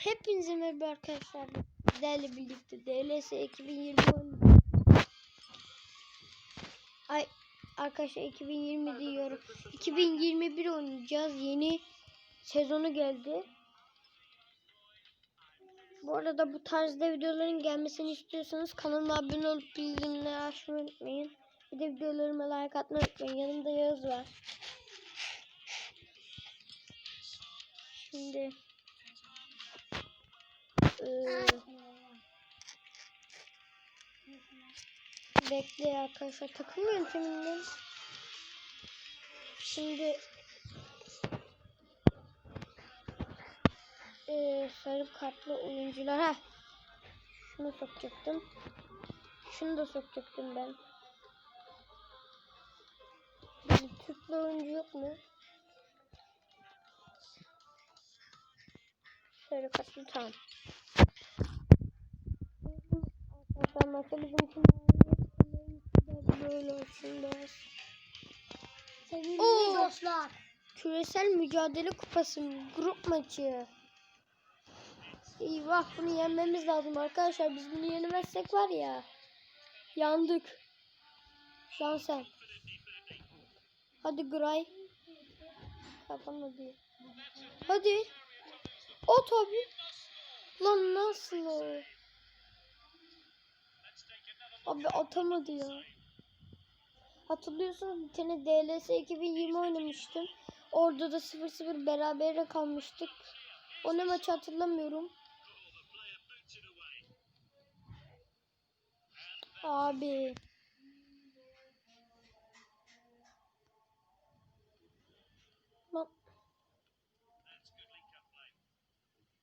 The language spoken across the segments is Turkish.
Hepinize merhaba arkadaşlar. Sizlerle birlikte DLS 2020 oyunu- Ay arkadaşlar 2020 diyorum. 2021 oynayacağız. Yeni sezonu geldi. Bu arada bu tarzda videoların gelmesini istiyorsanız kanalıma abone olup bildirimleri açmayı unutmayın. Bir de videolarıma like atmayı unutmayın. Yanımda Yağız var. Şimdi Ee, bekle arkadaşlar takım yönteminden şimdi ee, sarı kartlı oyuncular ha şunu sokacaktım şunu da sokacaktım ben bir Türklü oyuncu yok mu? Sarı kartlı tamam. Maçta bizimki böyle biraz. Sevgili Oo. dostlar. Küresel mücadele kupası grup maçı. Eyvah bunu yenmemiz lazım arkadaşlar. Biz bunu yenemezsek var ya. Yandık. Lan sen. Hadi Gray. Yapamadı. Hadi. O tabi. Lan nasıl o? Abi atamadı ya. Hatırlıyorsunuz bir tane DLS 2020 oynamıştım. Orada da 0-0 berabere kalmıştık. O ne maçı hatırlamıyorum. Abi. Lan.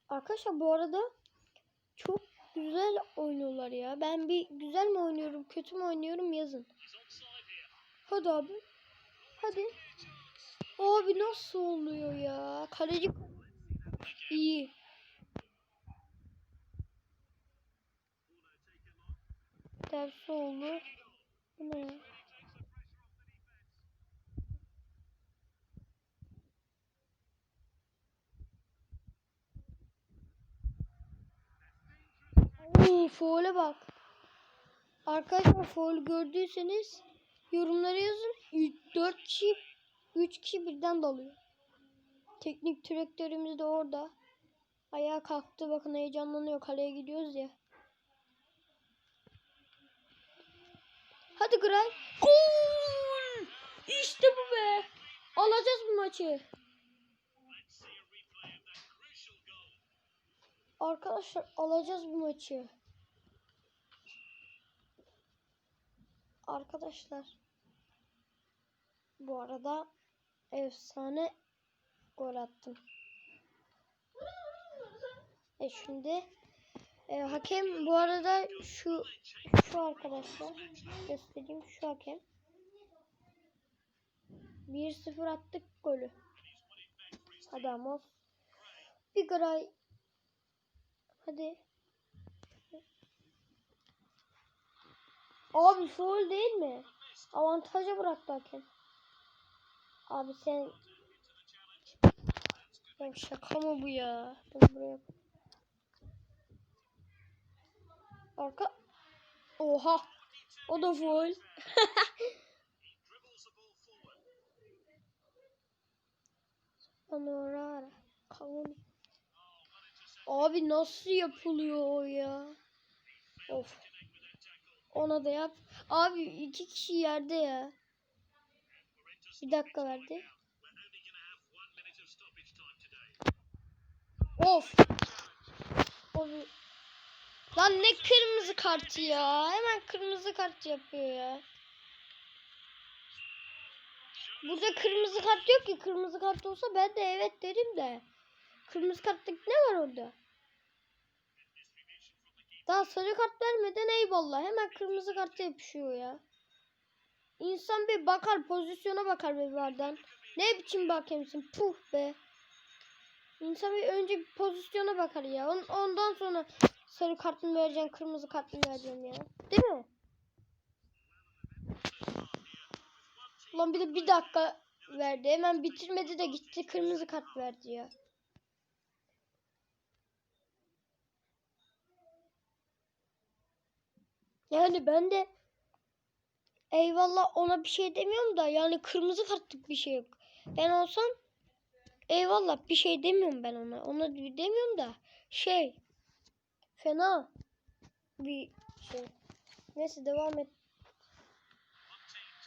Arkadaşlar bu arada güzel oynuyorlar ya. Ben bir güzel mi oynuyorum, kötü mü oynuyorum yazın. Hadi abi. Hadi. Abi nasıl oluyor ya? Kaleci iyi. Tersi oldu. Bu ne? Foul'e bak. Arkadaşlar foul gördüyseniz yorumlara yazın. 4 kişi 3 kişi birden dalıyor. Teknik direktörümüz de orada. Ayağa kalktı bakın heyecanlanıyor. Kaleye gidiyoruz ya. Hadi Gray. Gol! İşte bu be. Alacağız bu maçı. Arkadaşlar alacağız bu maçı. Arkadaşlar bu arada efsane gol attım. E şimdi e, hakem bu arada şu şu arkadaşlar göstereyim şu hakem 1-0 attık golü. Hadi Amos. Bir gray. Hadi. Abi foul değil mi? Avantaja bıraktı hakem. Abi sen ya şaka mı bu ya? Ben buraya Arka Oha. O da foul. Panorara. Kavun. Abi nasıl yapılıyor o ya? Of. Ona da yap. Abi iki kişi yerde ya. Bir dakika verdi. Of. Abi. Lan ne kırmızı kartı ya. Hemen kırmızı kart yapıyor ya. Burada kırmızı kart yok ki. Kırmızı kart olsa ben de evet derim de. Kırmızı kartlık ne var orada? Daha sarı kart vermeden eyvallah. Hemen kırmızı karta yapışıyor ya. İnsan bir bakar pozisyona bakar bir vardan. Ne biçim bir hakemsin? Puh be. İnsan bir önce bir pozisyona bakar ya. On- Ondan sonra sarı kart mı vereceksin, kırmızı kart mı vereceksin ya. Değil mi? Ulan bir de bir dakika verdi. Hemen bitirmedi de gitti kırmızı kart verdi ya. Yani ben de eyvallah ona bir şey demiyorum da yani kırmızı kartlık bir şey yok. Ben olsam eyvallah bir şey demiyorum ben ona. Ona demiyorum da şey fena bir şey. Neyse devam et.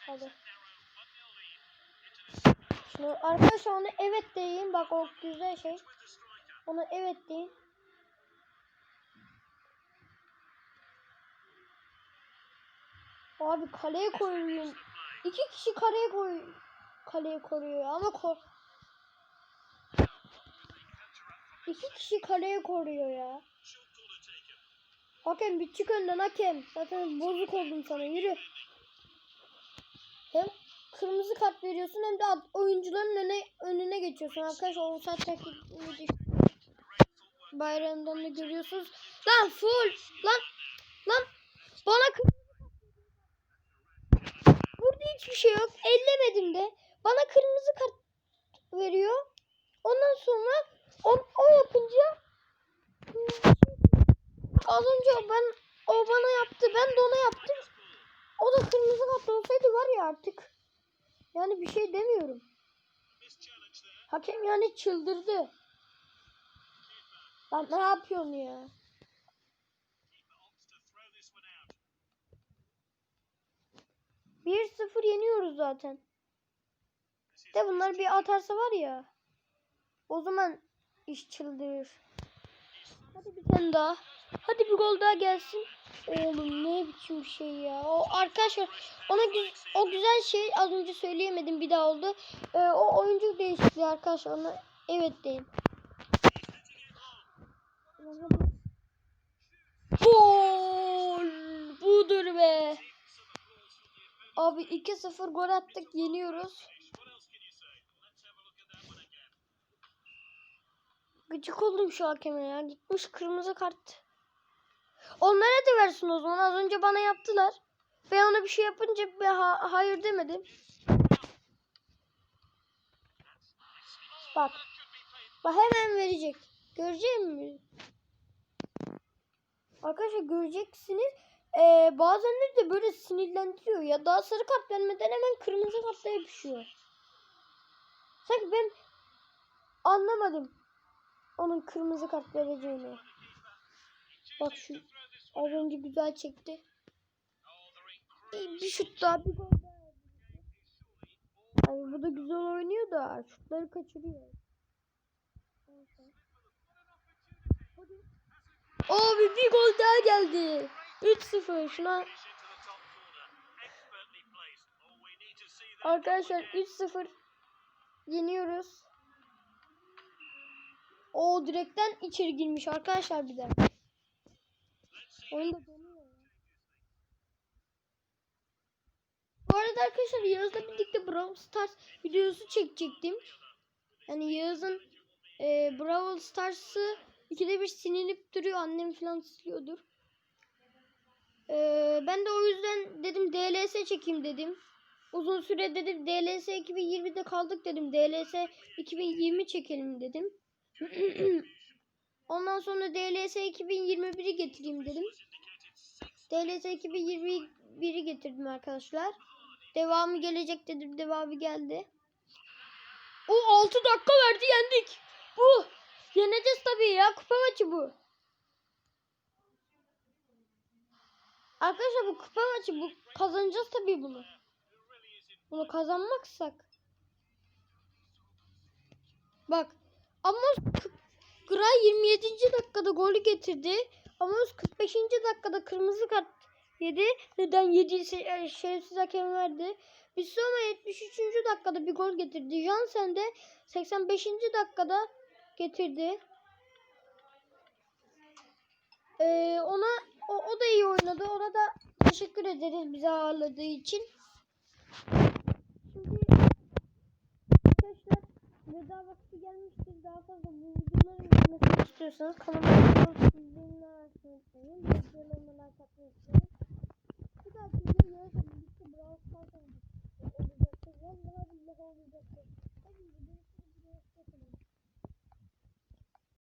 Hadi. Şimdi arkadaşlar ona evet deyin. Bak o güzel şey. Ona evet deyin. Abi kaleye koyuyor. İki kişi kaleye koy kaleye koruyor ama kor İki kişi kaleye koruyor ya. Hakem bir çık önden hakem. Zaten bozuk oldum sana yürü. Hem kırmızı kart veriyorsun hem de at- oyuncuların önüne önüne geçiyorsun. Arkadaşlar o saat takibini bayrağından da görüyorsunuz. Lan full lan lan bana kır- hiçbir şey yok. Ellemedim de. Bana kırmızı kart veriyor. Ondan sonra o, o yapınca az önce ben o bana yaptı. Ben de ona yaptım. O da kırmızı kart olsaydı var ya artık. Yani bir şey demiyorum. Hakem yani çıldırdı. Lan ne yapıyorsun ya? Bir sıfır yeniyoruz zaten. De bunlar bir atarsa var ya. O zaman iş çıldırır. Hadi bir tane daha. Hadi bir gol daha gelsin. Oğlum ne biçim şey ya. O arkadaşlar ona gü- o güzel şey az önce söyleyemedim bir daha oldu. Ee, o oyuncu değişikliği arkadaşlar ona evet deyin. Gol! Budur be. Abi 2-0 gol attık yeniyoruz. Gıcık oldum şu hakeme ya. Gitmiş kırmızı kart. Onlara da versin o zaman. Az önce bana yaptılar. Ben ona bir şey yapınca bir ha- hayır demedim. Bak. Bak hemen verecek. Görecek mi? Arkadaşlar göreceksiniz. Ee, bazenleri de böyle sinirlendiriyor ya. Daha sarı kart vermeden hemen kırmızı kartla yapışıyor. Sanki ben anlamadım onun kırmızı kart vereceğini. Bak şu az önce güzel çekti. İyi, bir şut daha bir gol daha. Abi bu da güzel oynuyor da şutları kaçırıyor. Abi bir gol daha geldi. 3-0 şuna. Arkadaşlar 3-0 yeniyoruz. O direkten içeri girmiş arkadaşlar bir de. Oyun da donuyor. ya. Bu arada arkadaşlar Yağız'la birlikte Brawl Stars videosu çekecektim. Yani Yağız'ın e, Brawl Stars'ı ikide bir sinirip duruyor. Annem falan siliyordur. E, ben de o yüzden dedim DLS çekeyim dedim. Uzun süre dedim DLS 2020'de kaldık dedim. DLS 2020 çekelim dedim. Ondan sonra DLS 2021'i getireyim dedim. DLS 2021'i getirdim arkadaşlar. Devamı gelecek dedim. Devamı geldi. O 6 dakika verdi yendik. Bu. Yeneceğiz tabii ya. Kupa maçı bu. Arkadaşlar bu kupa maçı bu. Kazanacağız tabii bunu. Bunu kazanmaksak. Bak. Amos Gray 27. dakikada golü getirdi. Amos 45. dakikada kırmızı kart yedi. Neden yediyse e, şerefsiz hakem verdi. Bissoma 73. dakikada bir gol getirdi. Jansen de 85. dakikada getirdi. Ee, ona o, o da iyi oynadı. Ona da teşekkür ederiz bizi ağırladığı için. Şimdi arkadaşlar veda vakti gelmiştir. Daha fazla bu videoların gelmesini istiyorsanız kanalıma abone açmayı unutmayın. Videolarıma like atmayı unutmayın. Bir dahaki videoya birlikte Brawl Stars olacaktır. Vallahi billahi olacaktır. Hadi görüşürüz.